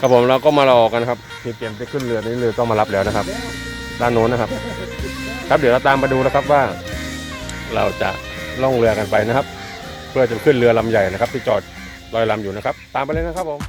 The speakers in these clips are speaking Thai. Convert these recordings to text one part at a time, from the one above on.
ครับผมเราก็มารอกันครับที่เตรียมจะขึ้นเรือนี่เรือก็มารับแล้วนะครับ ด้านโน้นนะครับ ครับเดี๋ยวเราตามมาดูนะครับว่า เราจะล่องเรือกันไปนะครับ เพื่อจะขึ้นเรือลำใหญ่นะครับ ที่จอดลอยลำอยู่นะครับ ตามไปเลยนะครับผม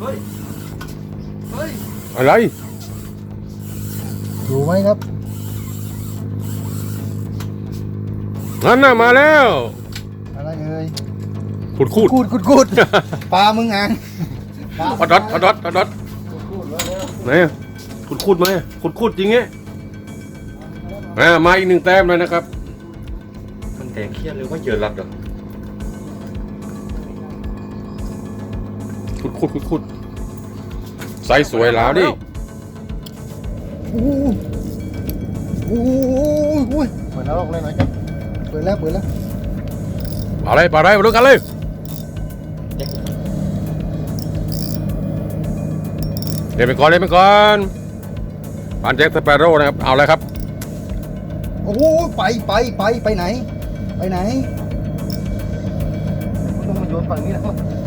เฮ้ย เฮ้ย อะไร อยู่ไหมครับนั่นน่ะมาแล้ว อะไรเอ่ยขุดคูดกูดกูดกูดปลามึงอ่างปลาอดดอดอดดอดอดดอดกูดแล้วเร็วไหนอะขุดคูดไหมขุดคูดจริงไงอ่ามาอีกหนึ่งแต้มเลยนะครับ มันแดงเครียดเลยว่าเจอรักเหรอ ขุดคูดขุดคูดไซส์สวยแล้วดิโอ้โหโอ้โหโอ้ยเปิดแล้วลอกเลยหน่อยครับเปิดแล้วเปิดแล้วเอาอะไรปลาอะไรมาดูกันเลยเดี๋ยวไปก่อนเลยไปก่อนปานแจ็คสเปโร่นะครับเอาเลยครับโอ้โหไปไปไปไปไหน ไปไหนต้องมาโยนฝั่งนี้นะฝั่งนี้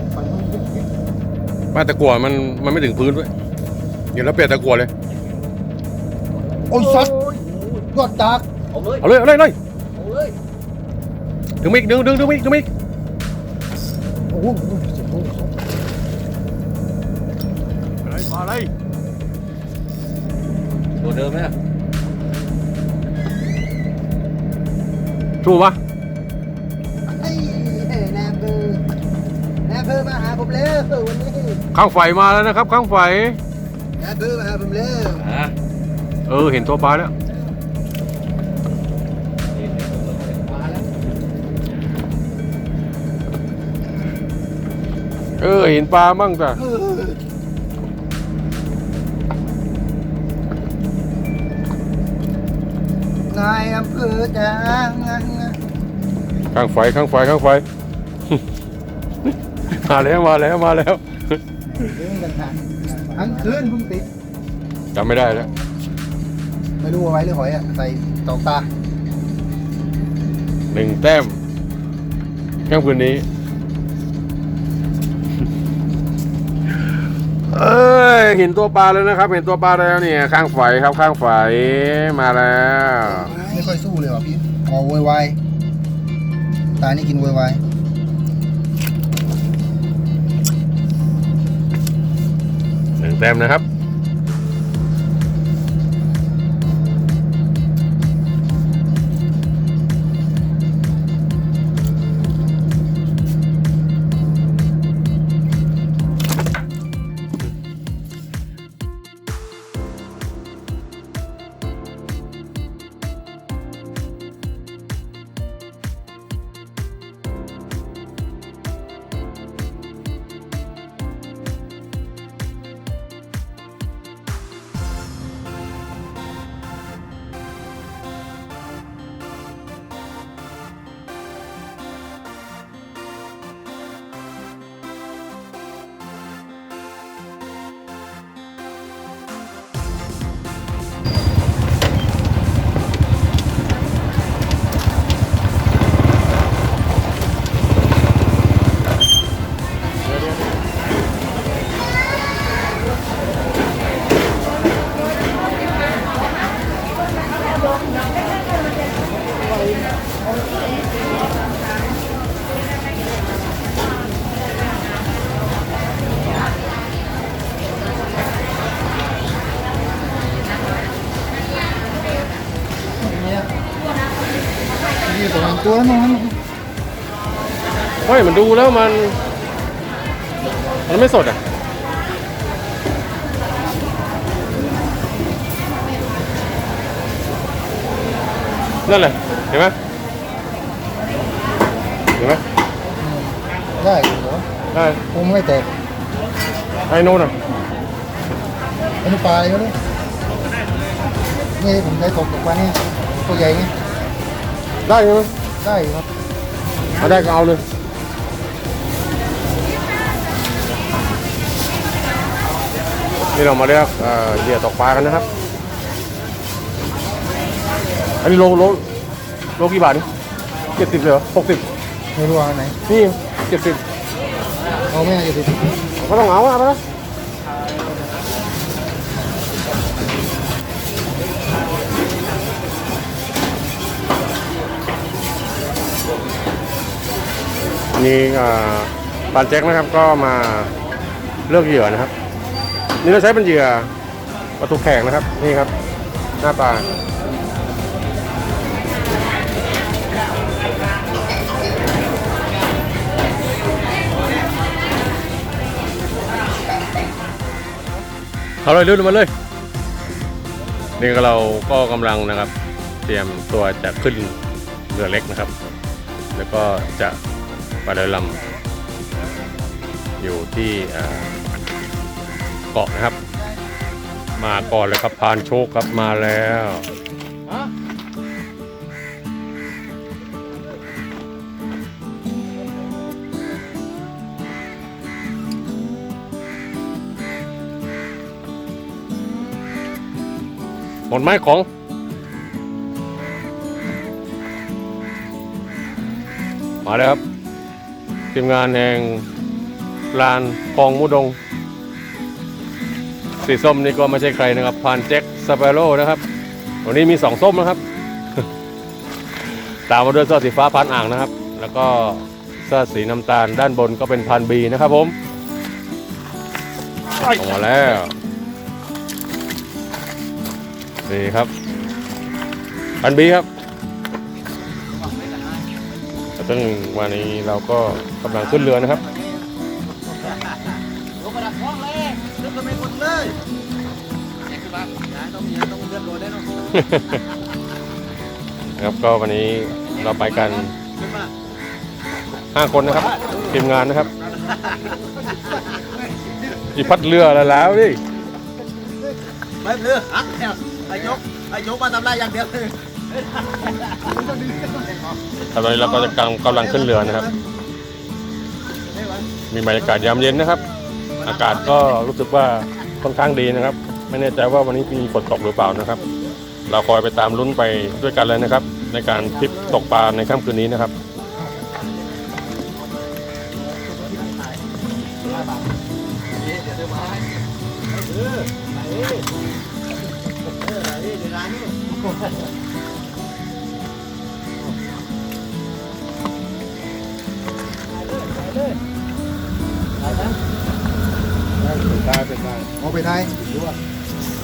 ไมาตะกั่วมันมันไม่ถึงพื้นด้วยเดี๋ยวเราเปลี่ยนตะกั่วเลย โอ้ยสัตว์ยอดจากเอาเลยเอาเลยเอาเลยเอาเลยเอาเลยดึงมิกดึงดึงดึงมิกดึงมิกโอ้โหเสียงโอ้โหอะไรปลาอะไรตัวเดิมไหมอะชูปะ แนมเบอร์มาหาผมเร็ววันนี้ข้างไฟมาแล้วนะครับ ข้างไฟแนมเบอร์มาหาผมเร็วอะเออ เห็นตัวปลาแล้วนี่มาแล้วเออ เห็นปลามั่งจ้ะเออนายอำเภอจะข้างไฟข้างไฟข้างไฟ มาแล้วมาแล้วมาแล้วเรื่องกันทางทั้งคืนเพิ่งติดจำไม่ได้แล้ว ไม่รู้ว่าไว้หรือหอยอะใส่ตอกตาหนึ่งแต้มแค่คืนนี้ เอ้ยเห็นตัวปลาแล้วนะครับ เห็นตัวปลาแล้วเนี่ย ข้างไฟครับข้างไฟมาแล้วไม่ค่อยสู้เลยว่ะพี่อ๋อโวยวายตานี่กินโวยวาย แต้มนะครับ ประมาณตัวน้อยไม่มันดูแล้วมัน มันไม่สดอะนั่นแหละเห็นไหม ได้เหรอได้คงไม่แตกไอ้โน่นอะอันนี้ปลาอะไรก็รู้นี่ผมได้ตกจากปลาเนี่ยตัวใหญ่ไงได้ใช่ไหมได้อยู่ครับเอาได้ก็เอาเลยนี่เรามาเรียกเอ่อเหยื่อตกปลากันนะครับ อันนี้โลโลโลกี่บาทนี่เจ็ดสิบเลยเหรอหกสิบไม่รู้ว่าอันไหนนี่ เจ็ดสิบเอาไม่เอาจะติดก็ต้องเอาอะไปแล้วนี่อ่าปานแจ็คนะครับก็มาเลือกเหยื่อนะครับ นี่เราใช้เป็นเหยื่อปลาทูแขกนะครับ นี่ครับ หน้าตา เอาเลยลื่นมาเลย นี่ก็เราก็กำลังนะครับ เตรียมตัวจะขึ้นเรือเล็กนะครับ แล้วก็จะไปเรือลำอยู่ที่เอ่อเกาะนะครับ มาก่อนเลยครับพานโชคครับมาแล้ว หมดไม้ของ มาแล้วครับทีมงานแห่งลานคลองมุดง สีส้มนี่ก็ไม่ใช่ใครนะครับพานแจ็คสเปโร่นะครับ วันนี้มีสองส้มนะครับ ตามมาด้วยเสื้อสีฟ้าพันอ่างนะครับ แล้วก็เสื้อสีน้ำตาลด้านบนก็เป็นพันบีนะครับผมออกมาแล้ว นี่ครับพันบีครับซึ่งวันนี้เราก็กำลังขึ้นเรือนะครับลงมาดักคล้องเลยลึกก็ไม่คนเลยต้องมีต้องเลือดโดนได้เนาะนะครับก็วันนี้เราไปกันห้าคนนะครับทีมงานนะครับกี่พัดเรือแล้วแล้วดิไม่เลือกอักแถว อายกอายกมาทำลายอย่างเดียวเลยตอนนี้เราก็จะกำลังกำลังขึ้นเรือนะครับ มีบรรยากาศยามเย็นนะครับ อากาศก็รู้สึกว่าค่อนข้างดีนะครับ ไม่แน่ใจว่าวันนี้มีฝนตกหรือเปล่านะครับ เราคอยไปตามลุ้นไปด้วยกันเลยนะครับ ในการทริปตกปลาในค่ำคืนนี้นะครับได้เติดตายเป็นได้เอาไปไทยดูว่า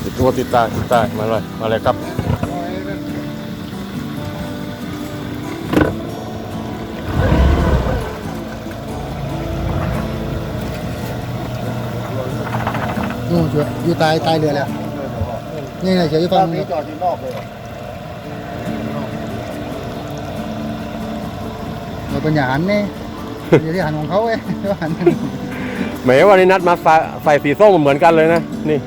ติดตัวติดตาติดตายมาเลยมาเลยครับนู่นเชียวอยู่ตายตายเรือแล้ว นี่ไงเชียวอยู่ฝั่งนี้จอดที่นอกเลยเราเป็นอย่างหันนี่อยู่ที่หันของเขาเว้ยหันแหมวันนี้นัดมาใส่ใส่สีส้มเหมือนกันเลยนะนี่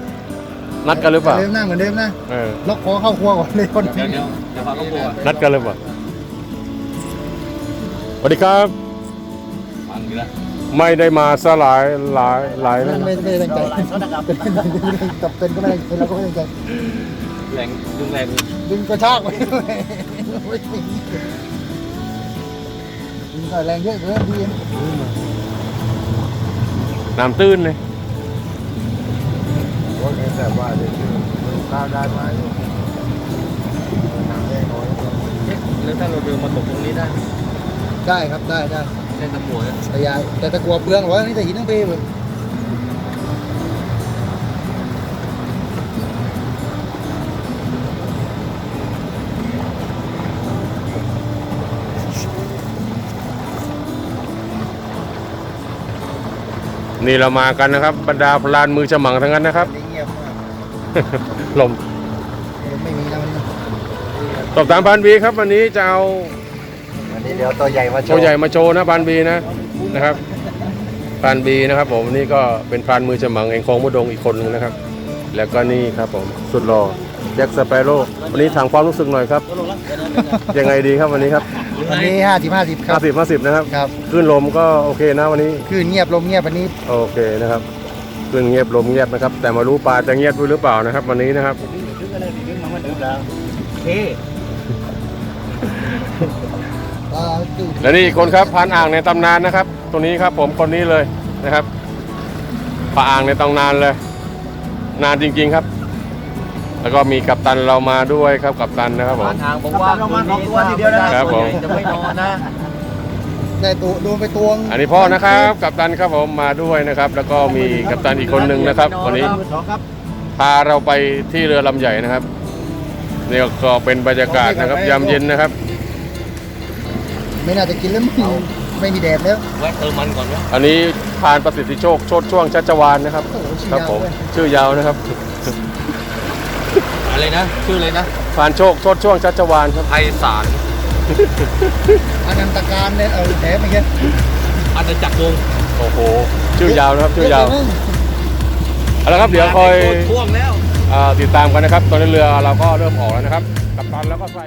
นัดกันหรือเปล่าเดิมนะเหมือนเดิมนะเออล็อกคอเข้าครัวก่อนเลยคนเดี๋ยวเดี๋ยวเดี๋ยวพาเขากลัวนัดกันเลยเปล่าสวัสดีครับฟังดีละ ไม่ได้มาสลายหลายหลายนั่นะนไม่ไม่ได้ตั้งใจกับเป็นก็ไม่ได้เป็นเราก็ไม่ได้ตั้งใจแรงดึงแรงดึงกระชากไปดึงแรงเยอะเกินพี่น้ำตื้นเลยว่าแต่ว่าเดี๋ยวข้าวได้ไหมน้ำแดงน้อยแล้วถ้าเราเดินมาตกตรงนี้ได้ไหมได้ครับได้ได้ เส้นตะกั่วเนี่ยแต่ยายแต่ตะกัวเปลืองหรอนี่แต่หินทั้งปีเลยนี่เรามากันนะครับ บรรดาพลานมือฉมังทั้งนั้นนะครับนี่เงียบมากลมไม่มีแล้วนี่สอบถามพันบีครับ วันนี้จะเอาวันนี้ เดี๋ยวตัวใหญ่มาโชตัวว์ใหญ่มาโชว์นะพันบีนะนะครับพันบีนะครับ ผมนี่ก็เป็นพรานมือฉมังแห่งคลองมะดงอีกคนหนึงนะครับ แล้วก็นี่ครับผมสุดหล่อแจ็คสเปโร่วันนี้ถามความรู้สึกหน่อยครับยังไงดีครับวันนี้ครับวันนี้ห้าสิบห้าสิบครับ 50 50นะครับครับคลื่นลมก็โอเคนะวันนี้ คือเงียบลมเงียบวันนี้โอเคนะครับคลื่นเงียบลมเงียบนะครับ แต่มารู้ปลาจะเงียบด้วยหรือเปล่านะครับ วันนี้นะครับเฮ้อ่าคือ และนี่อีกคนครับพรานอ่างในตำนานนะครับ ตัวนี้ครับผมคนนี้เลยนะครับปลาอ่างในตำนานเลย นานจริง ๆครับ แล้วก็มีกัปตันเรามาด้วยครับกัปตันนะครับผมผ่านทางบอกว่าคืนนี้ถ้าครับผมจะไม่นอนนะ ได้ตัวโดนไปตวงอันนี้พ่อนะครับ กัปตันครับผมมาด้วยนะครับ แล้วก็มีกัปตันอีกคนหนึ่งนะครับวันนี้ สองครับพาเราไปที่เรือลำใหญ่นะครับนี่ก็เป็นบรรยากาศนะครับยามเย็นนะครับ ไม่น่าจะกินแล้วมั้งไม่มีแดดแล้ว แวะเติมมันก่อนวะอันนี้พานประสิทธิโชคโชดช่วงชัชวานนะครับ โอ้โหชื่อครับยาวผม ด้วย ชื่อยาวนะครับ อะไรนะ ชื่ออะไรนะพานโชคโชดช่วงชัชวานครับ ไพศาลอนันตการเนี่ยเออแถมเมื่อกี้อาณาจักรวงศ์โอ้โห ชื่อยาวนะครับ ชื่อยาวเะเอาละครับ เดี๋ยวคอย ท่วงแล้วอ่าติดตามกันนะครับ ตอนนี้เรือเราก็เริ่มออกแล้วนะครับ กัปตันแล้วก็ใส่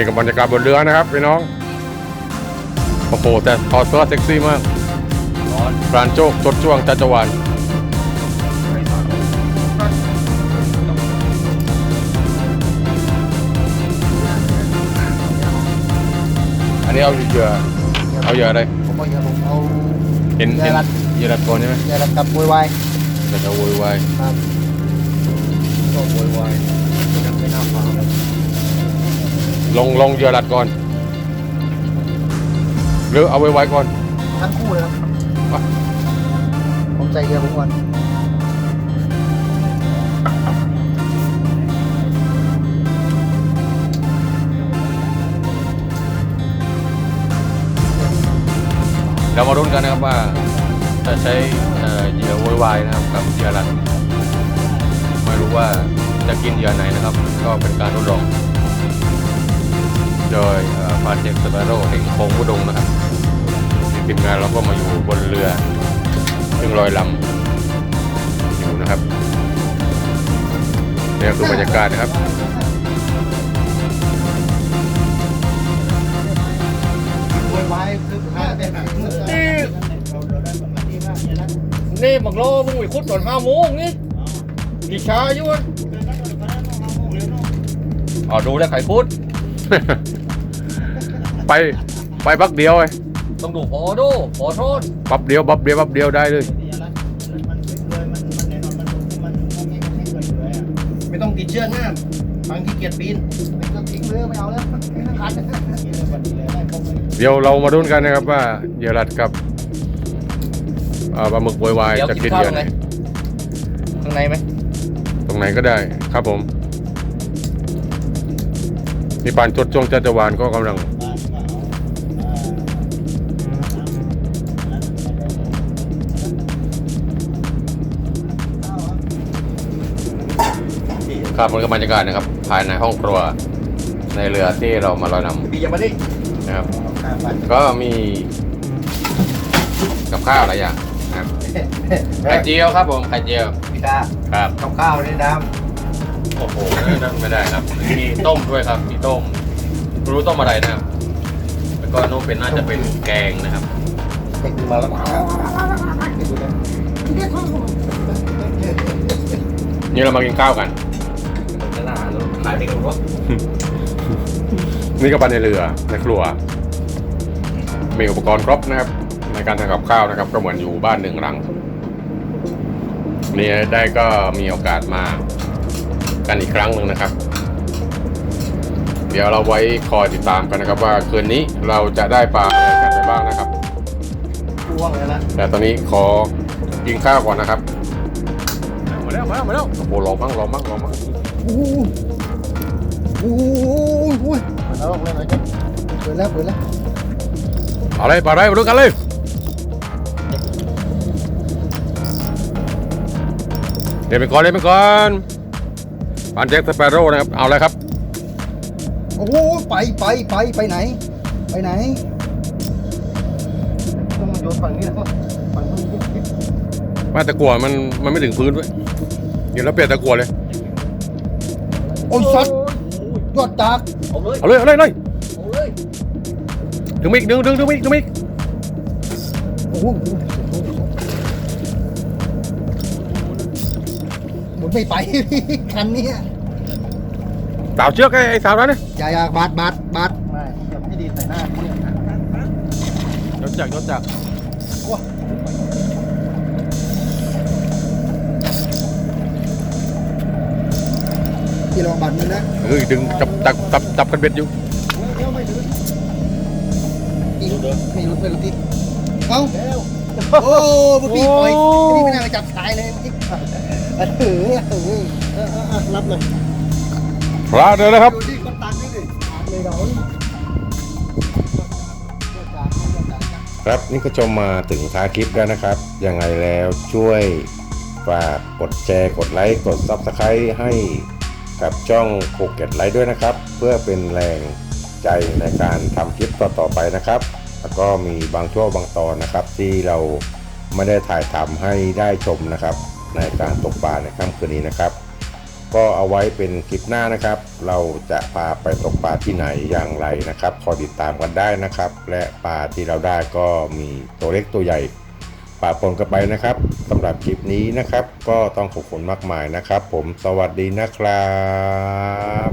นี่กับบรรยากาศบนเรือนะครับพี่น้อง โอ้โห แต่ถอดเสื้อเซ็กซี่มากร้อนพรานโชคโชดช่วงชัชวานอันนี้เอาเหยื่อเอาเหยื่ออะไรผมเอาเยอะผมเอาเห็นเหยื่เห็อนรัดเหยื่อรัดก่อนใช่ไหมเยอะรัดกับโวยวายแต่จะโวยวายครับก็โวยวายยังไม่น่าฟังเลย ลงลงเหยื่อรัดก่อน หรือเอาไว้ไว้ก่อน ทั้งคู่เลยครับว่ะผมใจเยอะผมก่อนเรามารุ้นกันนะครับว่าจะใช้เอ่อเหยื่อโวยวายนะครับกับเหยื่อรัดไม่รู้ว่าจะกินเหยื่อไหนนะครับ ก็เป็นการทดลอง โดยพาเจ็กสเปโร่แห่งโค้งพุดงนะครับทีมงานเราก็มาอยู่บนเรือ ซึ่งลอยลำอยู่นะครับนี่คือบรรยากาศนะครับโวยวายคือห้าเป็นนี่บักโลมึงไปคุดตอนห้าโมงนี่มีช้าอยู่วะอ๋อดูได้ไข่คุด ไป ไปบักเดียวไอ้ต้องดูพอดูพอโทษบับเดียวบับเดียวบับเดียวได้เลยไม่ต้องติดเชื้อหน้าบางที่เกียจปีนไม่ต้องทิ้งเรือไม่เอาแล้วไม่ต้องคันเดี๋ยวเรามาดุนกันนะครับว่าเหยื่อรัดกับเอ่อปลาหมึกโวยวายเดี๋ยวจะกิกินนเหข้าวยื่อตรงไหไหนนข้างในไหมตรงไหนก็ได้ครับผมนี่ปานจดจงจัจวานก็กำลัง ครับมันก็บรรยากาศนะครับ ภายในห้องครัวในเรือที่เรามาลอยนบียังมาดิำนะครับข้ามไปก็มีกับข้าวหลายอย่างนะครับไข่เจียวครับผมไข่เจียวพี่ตาครับกับข้าวในน้โอ้โหนั่นไม่ได้ครับ มีต้มด้วยครับ มีต้มไม่รู้ต้มอะไรนะครับ แล้วก็โน้มเป็นน่าจะเป็นแกงนะครับำเด็กมาแล้วนี่เรามากินข้าวกัน จะน่าขายในกระรถนี่ก็ไปในเรือในครัว มีอุปกรณ์ครบนะครับ ในการทำกับข้าวนะครับ ก็เหมือนอยู่บ้านหนึ่งหลังนี่ได้ก็มีโอกาสมากันอีกครั้งหนึ่งนะครับ เดี๋ยวเราไว้คอยติดตามกันนะครับ ว่าคืนนี้เราจะได้ปลาอะไรกันไปบ้างนะครับพ่วงเลยนะแต่ตอนนี้ขอกินข้าวก่อนนะครับมาแล้วมาแล้วมาแล้วโอ้โหรอมั่งรอมั่งรอมั่ง โอ้โหโอ้โหโอ้ยเหมือนนรกเลยนะจ๊ะเปิดแล้วเปิดแล้วเอาเลยปลาอะไรมาดูกันเลย เดี๋ยวไปก่อนเลยไปก่อนปานแจ็คสเปโร่นะครับ เอาเลยครับ โอ้โหไปไปไปไปไหน ไปไหนต้องมาโยนฝั่งนี้นะฝั่งนี้ว่าตะกัวมันมันไม่ถึงพื้นด้วยเดี๋ยวเราเปลี่ยนตะกัวเลย โอ้ยช็อตยอดจากเอาเลยเอาเลยเอาเลยเลยเอาเลยดึงมิกดึงดึงดึงมิกดึงมิกโอ้โหหมุนไม่ไป คันเนี้ยสาวเชือกไอ้ไอ้สาวนั้นนะอย่าอย่าบาดบาดบาดไม่อย่าให้ดีใส่หน้าเนี่ย ยศจักรยศจักร บาดมือนะเฮ้ยดึงจับจับจับจับกันเบ็ดอยู่เดี๋ยวไม่ถึงอีกไม่รู้ไม่รู้ที่เอ้าโอ้บุปี้ปล่อยอันนี้ไม่น่าไปจับสายเลยเออเออเออเออเออรับเลยพระเดินแล้วครับดูที่คนตังนี่ดิเลยเราครับนี่ก็ชมมาถึงท้ายคลิปแล้วนะครับ ยังไงแล้วช่วยฝากกดแชร์ กดไลค์ กด Subscribe ให้ กับช่องภูเก็ตไลท์ด้วยนะครับ เพื่อเป็นแรงใจในการทำคลิปต่อๆไปนะครับ แล้วก็มีบางช่วงบางตอนนะครับ ที่เราไม่ได้ถ่ายทำให้ได้ชมนะครับ ในการตกปลาในค่ำคืนนี้นะครับ ก็เอาไว้เป็นคลิปหน้านะครับ เราจะพาไปตกปลาที่ไหนอย่างไรนะครับ คอยติดตามกันได้นะครับ และปลาที่เราได้ก็มีตัวเล็กตัวใหญ่ ปะปนกันไปนะครับสำหรับคลิปนี้นะครับ ก็ต้องขอบคุณมากมายนะครับ ผมสวัสดีนะครับ